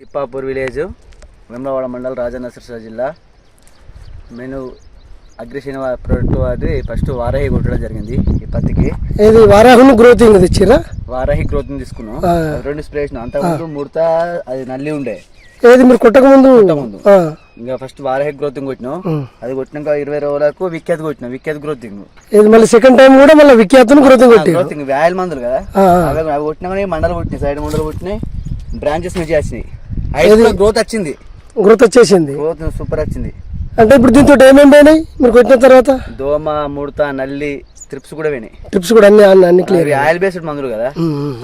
Tippapur village Vemulawada mandal Rajanna Sircilla జిల్లా. నేను అగ్రిషన్ ప్రోడక్ట్ అది ఫస్ట్ వారాహి కొట్టడం జరిగింది ఈ పత్తికి. ఇది వారాహుని గ్రోతింగ్ తెచ్చిరా? వారాహి గ్రోత్ తీసుకున్నాం. రెండు స్ప్రే వేసినాం అంతకుముందు ముడత అది నల్లి ఉండే. ఏది మీరు కొట్టక ముందు? ముందు. ఇంకా ఫస్ట్ వారాహి గ్రోతింగ్ కొట్టినాం. అది కొట్టినాక ఇరవై రోజులకు విఖ్యాత్ కొట్టినాం. విఖ్యాత్ గ్రోతింగ్. ఇది మళ్ళీ సెకండ్ టైం కూడా మళ్ళీ విఖ్యాతను గ్రోతింగ్ కొట్టి గ్రోతింగ్ వ్యాయల మందులు కదా. అవి కొట్టినా కానీ మండలు కొట్టినాయి సైడ్ మండలు కొట్టినాయి. బ్రాంచెస్ వచ్చినాయి. అయితే గ్రోత్ వచ్చింది. గ్రోత్ వచ్చేసింది. గ్రోత్ సూపర్ వచ్చింది. అంటే ఇప్పుడు దీంతో ఏమేమి పోయినాయి? మీరు కొట్టిన తర్వాత? దోమ ముడత నల్లి ట్రిప్స్ కూడా పోయినాయి. ట్రిప్స్ కూడా అన్ని అన్ని క్లియర్ ఆయిల్ బేస్డ్ మందులు కదా.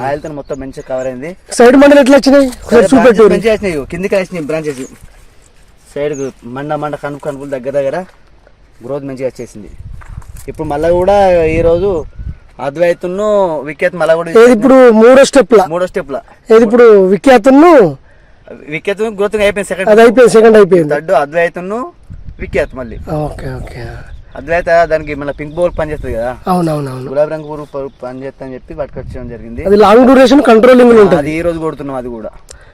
ఆయిల్తో మొత్తం మంచిగా కవర్ అయింది. సైడ్ మండలి ఎట్లా వచ్చినాయి? చూపెట్టు. మంచిగా వచ్చినాయి. కిందికి వచ్చినాయి బ్రాంచెస్ సైడ్ మండ మండ కనుపు కనుపులు దగ్గర దగ్గర గ్రోత్ మంచిగా వచ్చేసింది. ఇప్పుడు మళ్ళీ కూడా ఈ రోజు అద్వైతును విఖ్యాత్ మళ్ళీ కూడా ఏది ఇప్పుడు? మూడో స్టెప్ లా? మూడో స్టెప్ లా. ఏది ఇప్పుడు? విఖ్యాతను విఖ్యాత్ గ్రోత్ అయిపోయింది సెకండ్ అది అయిపోయింది సెకండ్ అయిపోయింది. థర్డ్ అద్వైతును విఖ్యాత్ మళ్ళీ. Okay okay. అద్వైత దానికి మళ్ళీ పింక్ బోల్ పనిచేస్తుంది కదా. అవునవునవును. గులాబీ రంగు పురుగు ప- పనిచేస్తా అని చెప్పి పట్టుకొచ్చడం జరిగింది. అది లాంగ్ డ్యూరేషన్ కంట్రోలింగ్ ఉంటుంది అది ఈ రోజు కొడుతున్నాం అది కూడా.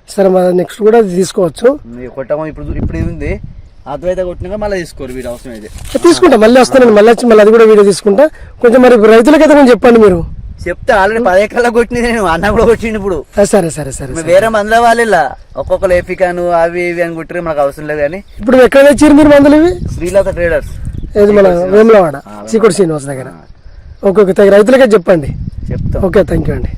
సరే మరి నెక్స్ట్ కూడా తీసుకోవచ్చు. కొట్టము ఇప్పుడు ఇప్పుడు ఇది ఉంది అద్వైత కొట్టినాక మళ్ళీ తీసుకోరు వీడు అవసరం అయితే. తీసుకుంటా మళ్ళీ వస్తానండి మళ్ళీ వచ్చి మళ్ళీ అది కూడా వీడియో తీసుకుంటా. కొంచెం మరి రైతులకైతే కొంచెం చెప్పండి మీరు. చెప్తే ఆల్రెడీ పది ఎకరాల కొట్టింది నేను అన్న కూడా కొట్టిండు ఇప్పుడు. సరే సరే సరే వేరే మందుల వాళ్ళు ఒక్కొక్కరు ఏపికాను అవి ఇవి అని కొట్టిరు మనకు అవసరం లేదు కానీ. ఇప్పుడు ఎక్కడ తెచ్చారు మీరు మందులు ఇవి? శ్రీలత ట్రేడర్స్. ఏది మన వేములవాడ చీకోటి శ్రీనివాస్ దగ్గర. ఓకే ఓకే రైతులకే చెప్పండి. చెప్తాం. ఓకే థ్యాంక్ యూ అండి.